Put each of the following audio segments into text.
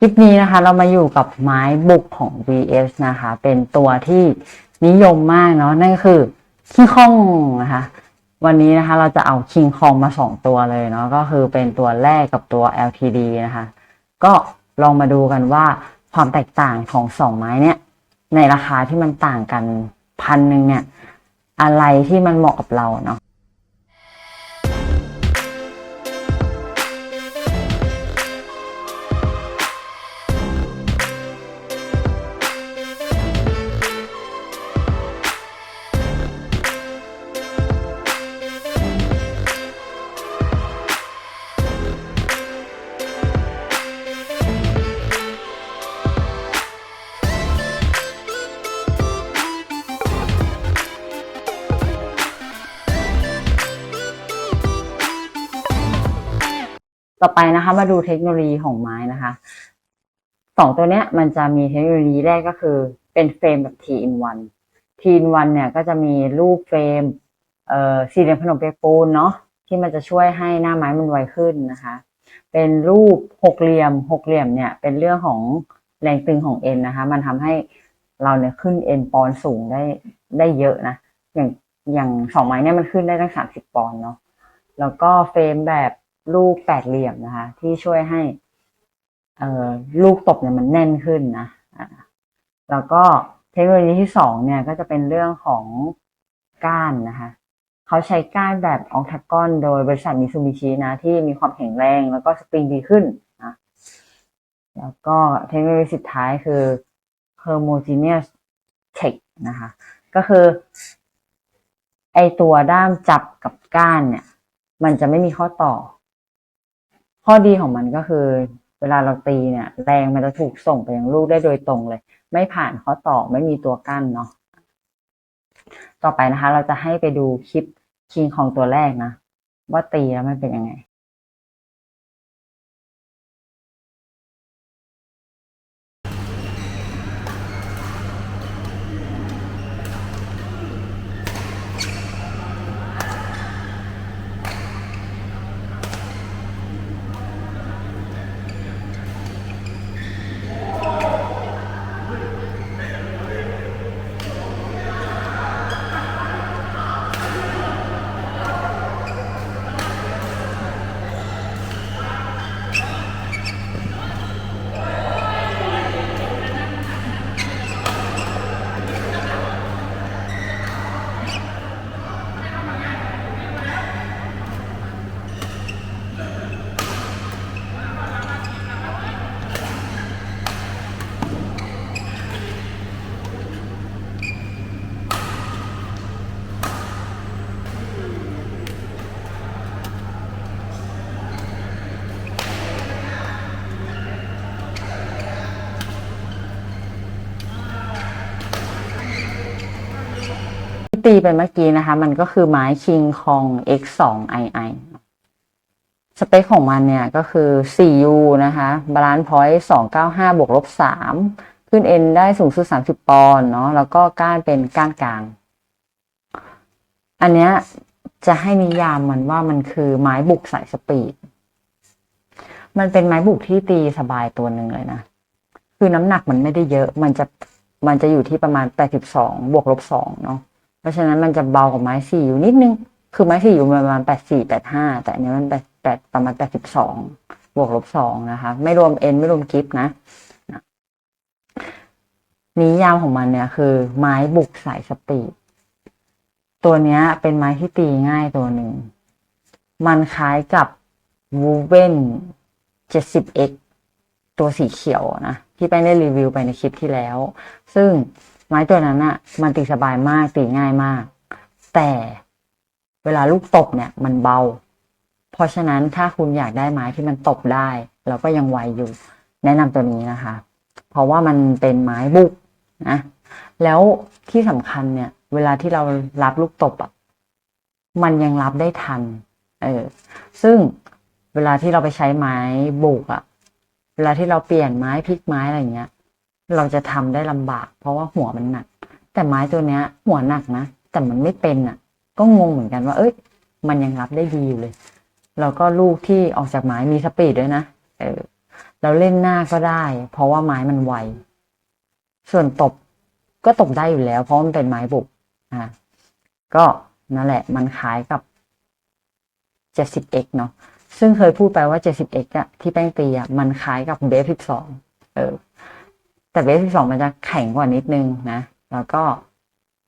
คลิปนี้นะคะเรามาอยู่กับไม้บุกของ VS นะคะ เป็นตัวที่นิยมมากเนาะนั่นก็คือคิงคองนะคะวันนี้นะคะเราจะเอาคิงคองมาสองตัวเลยเนาะก็คือเป็นตัวแรกกับตัว LTD นะคะ ก็ลองมาดูกันว่าความแตกต่างของสองไม้เนี่ย ในราคาที่มันต่างกันพันหนึ่งเนี่ย อะไรที่มันเหมาะกับเราเนาะ ต่อไปนะคะ มาดูเทคโนโลยีของไม้นะคะสองตัวเนี้ยมันจะมีเทคโนโลยีแรกก็คือเป็นเฟรมแบบ T in one T in one เนี่ยก็จะมีรูปเฟรมเอ่อสี่เหลี่ยมขนมเปียกปูนเนาะที่มันจะช่วยให้หน้าไม้มันไวขึ้นนะคะ เป็นรูปหกเหลี่ยมหกเหลี่ยมเนี่ยเป็นเรื่องของแรงตึงของเอ็นนะคะ มันทำให้เราเนี่ยขึ้นเอ็นปอนสูงได้ได้เยอะนะ อย่างอย่างสองไม้เนี่ยมันขึ้นได้ตั้งสามสิบปอนเนาะแล้วก็เฟรมแบบ ลูกแปดเหลี่ยมนะคะ ที่ช่วยให้ลูกตบเนี่ยมันแน่นขึ้นนะแล้วก็เทคโนโลยีที่สองเนี่ยก็จะเป็นเรื่องของก้านนะคะเขาใช้ก้านแบบออกทากอนโดยบริษัทมิซูบิชินะที่มีความแข็งแรงแล้วก็สปริงดีขึ้นนะแล้วก็เทคโนโลยีสุดท้ายคือ homogeneous tech นะคะ ก็คือ ไอตัวด้ามจับกับก้านเนี่ย มันจะไม่มีข้อต่อ ข้อดีของมันก็คือ เวลาเราตีเนี่ย แรงมันจะถูกส่งไปยังลูกได้โดยตรงเลย ไม่ผ่านข้อต่อไม่มีตัวกั้นเนาะต่อไปนะคะ เราจะให้ไปดูคลิปคิงของตัวแรกนะ ว่าตีแล้วมันเป็นยังไง ที่ตีไปเมื่อกี้นะคะ มันก็คือไม้คิงคอง X2 II สเปคของมันเนี่ยก็คือ 4U นะคะบาลานซ์พอยต์295 บวกลบ 3 ขึ้น N ได้สูงสุด 30 ปอนด์เนาะแล้วก็ก้านเป็นก้านกลาง อันเนี้ยจะให้นิยามมันว่ามันคือไม้บุกสายสปีด มันเป็นไม้บุกที่ตีสบายตัวหนึ่งเลยนะ คือน้ำหนักมันไม่ได้เยอะ มันจะมันจะอยู่ที่ประมาณ 82 บวกลบ 2 เนาะ เพราะฉะนั้นมันจะเบากว่าไม้สี่อยู่นิดนึง คือไม้สี่อยู่ประมาณแปดสี่แปดห้าแต่อันนี้มันแปดแปดประมาณแปดสิบสองบวกลบสองนะคะ ไม่รวมเอ็นไม่รวมกิฟต์นะนะนิยามของมันเนี่ยคือ ไม้บุกสายสปีดตัวเนี้ย เป็นไม้ที่ตีง่ายตัวหนึ่ง มันคล้ายกับวูเว่น 70x ตัวสีเขียวนะ ที่ไปได้รีวิวไปในคลิปที่แล้ว ซึ่ง ไม้ตัวนั้นอะมันตีสบายมากตีง่ายมาก แต่เวลาลูกตบเนี่ยมันเบา เพราะฉะนั้นถ้าคุณอยากได้ไม้ที่มันตบได้แล้วก็ยังไวอยู่ แนะนำตัวนี้นะคะ เพราะว่ามันเป็นไม้บุกนะแล้วที่สำคัญเนี่ย เวลาที่เรารับลูกตบอะมันยังรับได้ทัน เออ ซึ่งเวลาที่เราไปใช้ไม้บุกอะเวลาที่เราเปลี่ยนไม้พลิกไม้อะไรอย่างเงี้ย เราจะทำได้ลำบาก เพราะว่าหัวมันหนัก แต่ไม้ตัวเนี้ย หัวหนักนะ แต่มันไม่เป็นอะ ก็งงเหมือนกันว่า เอ้ย มันยังรับได้ดีอยู่เลย แล้วก็ลูกที่ออกจากไม้มีสปีดด้วยนะ เออแล้วเล่นหน้าก็ได้ เพราะว่าไม้มันไว ส่วนตบก็ตบได้อยู่แล้ว เพราะมันเป็นไม้บุก อะก็นั่นแหละ มันคล้ายกับ 70x เนาะ ซึ่งเคยพูดไปว่า 70x อะที่แป้งตีอะมันคล้ายกับเบฟ12เออ แต่เบฟ12มันจะแข็งกว่านิดนึงนะ แล้วก็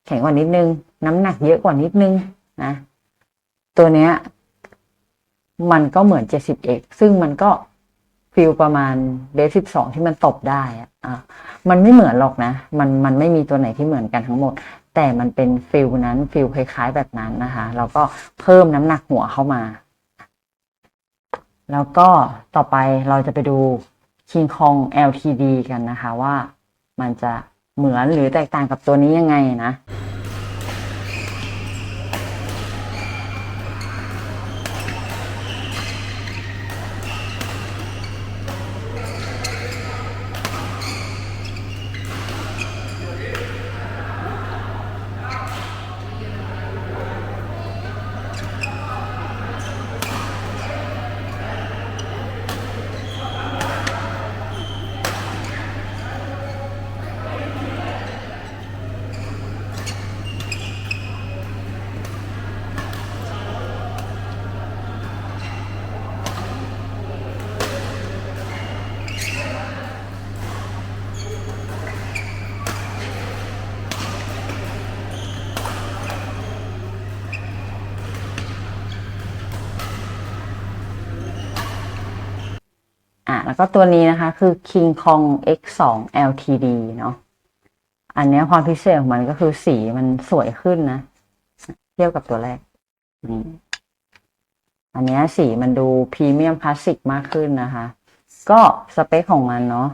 แข็งกว่านิดนึง น้ำหนักเยอะกว่านิดนึงนะ ตัวเนี้ย มันก็เหมือน 70x ซึ่งมันก็ฟิลประมาณเบฟ12ที่มันตบได้อะอะมันไม่เหมือนหรอกนะ มันมันไม่มีตัวไหนที่เหมือนกันทั้งหมด แต่มันเป็นฟิลนั้นฟิลคล้าย ๆ แบบนั้นนะคะแล้วก็เพิ่มน้ำหนักหัวเข้ามา แล้วก็ต่อไปเราจะไปดู King Kong LTD กันนะคะว่ามันจะเหมือนหรือแตกต่างกับตัวนี้ยังไงนะ แล้วก็ตัวนี้นะคะคือ King Kong X2 LTD เนาะอันนี้ความพิเศษของมันก็คือสีมันสวยขึ้นนะ เทียบกับตัวแรกนี่อันนี้สีมันดูพรีเมียมคลาสสิกมากขึ้นนะคะ ก็สเปคของมันเนาะ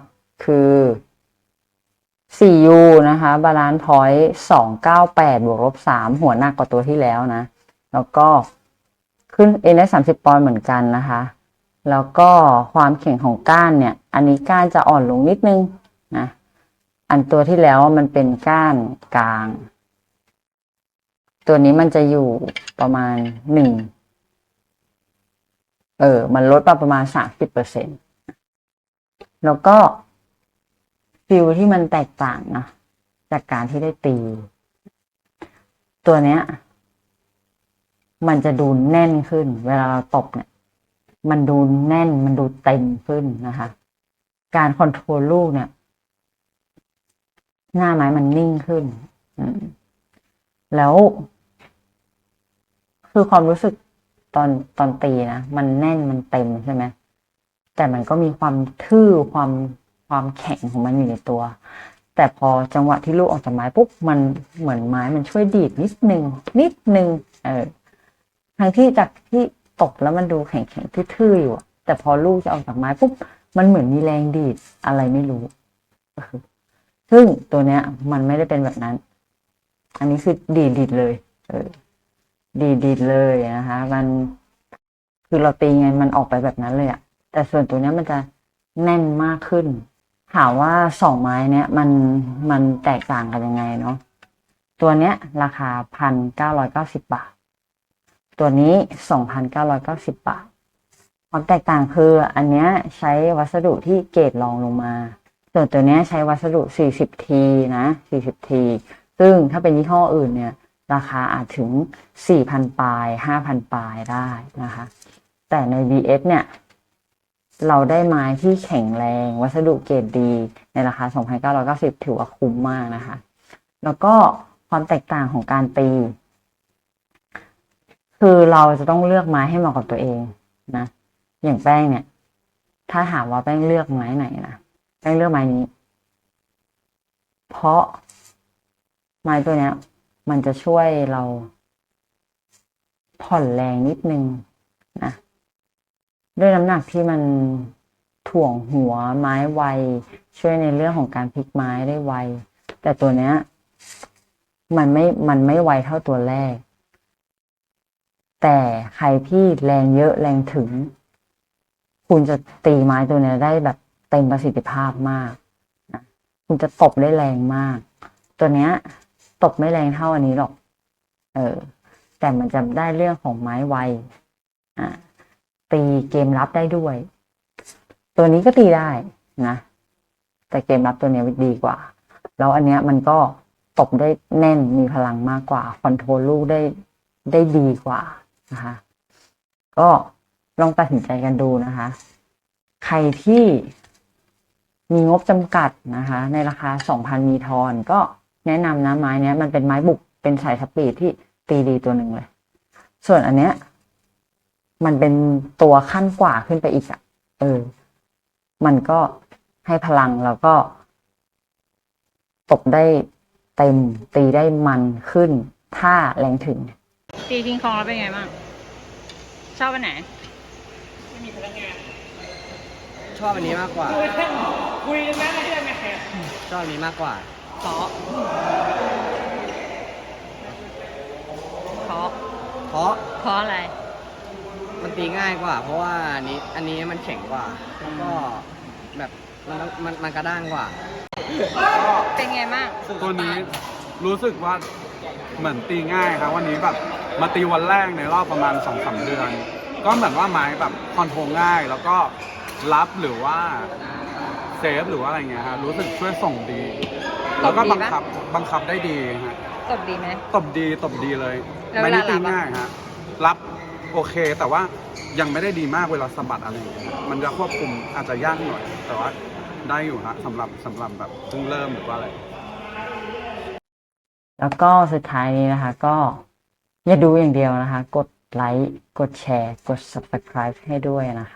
คือ 4U นะคะบาลานซ์พอยต์298บวกลบ3หัวหนักกว่าตัวที่แล้วนะ แล้วก็ขึ้น NS 30 ปอนด์เหมือนกันนะคะ แล้วก็ความแข็งของก้านเนี่ย อันนี้ก้านจะอ่อนลงนิดนึงนะอันตัวที่แล้วมันเป็นก้านกลาง ตัวนี้มันจะอยู่ประมาณหนึ่งเออ มันลดมาประมาณสามสิบเปอร์เซ็นแล้วก็ฟิลที่มันแตกต่างนะจากการที่ได้ตี ตัวเนี้ย มันจะดูแน่นขึ้น เวลาเราตบเนี่ย มันดูแน่นมันดูเต็มขึ้นนะคะ การคอนโทรลลูกเนี่ย หน้าไม้มันนิ่งขึ้นแล้ว คือความรู้สึกตอนตอนตีนะมันแน่นมันเต็มใช่ไหมแต่มันก็มีความทื่อความความแข็งของมันอยู่ในตัว แต่พอจังหวะที่ลูกออกจากไม้ปุ๊บมันเหมือนไม้มันช่วยดีดนิดนึงนิดนึงเออทั้งที่จากที่ ตกแล้วมันดูแข็งแข็งๆทื่อๆอยู่แต่พอลูกจะออกจากไม้ปุ๊บมันเหมือนมีแรงดีดอะไรไม่รู้ก็คือซึ่งตัวเนี้ย มันไม่ได้เป็นแบบนั้น อันนี้คือดีดดีดเลย เออ ดีดดีดเลยนะคะ มันคือเราตีไงมันออกไปแบบนั้นเลยอะแต่ส่วนตัวเนี้ยมันจะแน่นมากขึ้น ถามว่าสองไม้เนี้ยมันมันแตกต่างกันยังไงเนาะตัวเนี้ย ราคาพันเก้าร้อยเก้าสิบบาท ตัวนี้สองพันเก้าร้อยเก้าสิบบาท ความแตกต่างคืออันเนี้ยใช้วัสดุที่เกรดรองลงมา ส่วนตัวเนี้ยใช้วัสดุ 40T นะ 40T ซึ่งถ้าเป็นยี่ห้ออื่นเนี่ย ราคาอาจถึง 4,000 ปลาย 5,000 ปลายได้นะคะ แต่ใน VS เนี่ย เราได้ไม้ที่แข็งแรง วัสดุเกรดดี ในราคา 2,990 ถือว่าคุ้มมากนะคะ แล้วก็ความแตกต่างของการตี คือเราจะต้องเลือกไม้ให้เหมาะกับตัวเองนะ อย่างแป้งเนี่ย ถ้าถามว่าแป้งเลือกไม้ไหนนะแป้งเลือกไม้นี้ เพราะไม้ตัวเนี้ย มันจะช่วยเรา ผ่อนแรงนิดนึงนะด้วยน้ำหนักที่มันถ่วงหัวไม้ไว ช่วยในเรื่องของการพลิกไม้ได้ไว แต่ตัวเนี้ย มันไม่มันไม่ไวเท่าตัวแรก แต่ใครที่แรงเยอะแรงถึง คุณจะตีไม้ตัวเนี้ยได้แบบเต็มประสิทธิภาพมากนะคุณจะตบได้แรงมาก ตัวเนี้ย ตบไม่แรงเท่าอันนี้หรอก เออ แต่มันจะได้เรื่องของไม้ไวอ่าตีเกมรับได้ด้วย ตัวนี้ก็ตีได้นะ แต่เกมรับตัวเนี้ยดีกว่า แล้วอันเนี้ยมันก็ตบได้แน่นมีพลังมากกว่าคอนโทรลลูกได้ได้ดีกว่า นะคะ ก็ลองตัดสินใจกันดูนะคะ ใครที่มีงบจำกัดนะคะ ในราคา 2,000 มีทอน ก็แนะนำนะไม้เนี้ยมันเป็นไม้บุกเป็นสายสปีดที่ตีดีตัวหนึ่งเลย ส่วนอันเนี้ย มันเป็นตัวขั้นกว่าขึ้นไปอีกอะเออ มันก็ให้พลังแล้วก็ตบได้เต็มตีได้มันขึ้น ถ้าแรงถึง ตีทิ้งคองแล้วเป็นไงบ้างชอบอันไหน ชอบอันนี้มากกว่าชอบอันนี้มากกว่าเพราะเพราะเพราะเพราะอะไร มันตีง่ายกว่า เพราะว่าอันนี้อันนี้มันแข็งกว่า แล้วก็แบบมันต้องมันมันกระด้างกว่า เป็นไงบ้าง ตัวนี้รู้สึกว่าเหมือนตีง่ายครับ วันนี้แบบ มาตีวันแรกในรอบประมาณสองสาเดือน ก็เหมือนว่าไม้แบบคอนโทรลง่าย แล้วก็รับหรือว่าเซฟหรือว่าอะไรเงี้ยฮะรู้สึกช่วยส่งดี แล้วก็บังคับบังคับได้ดีฮะตบดีไหมตบดีตบดีเลยแล้วไม้นี้เวลารับตีอะง่ายฮะรับโอเคแต่ว่ายังไม่ได้ดีมากเวลาสะบัดอะไรอย่างเงี้ยมันจะควบคุมอาจจะยากหน่อย แต่ว่าได้อยู่ฮะสำหรับสำหรับแบบเพิ่งเริ่มหรือว่าอะไร แล้วก็สุดท้ายนี้นะคะก็ อย่าดูอย่างเดียวนะคะ กดไลค์ กดแชร์ กด subscribe ให้ด้วยนะคะ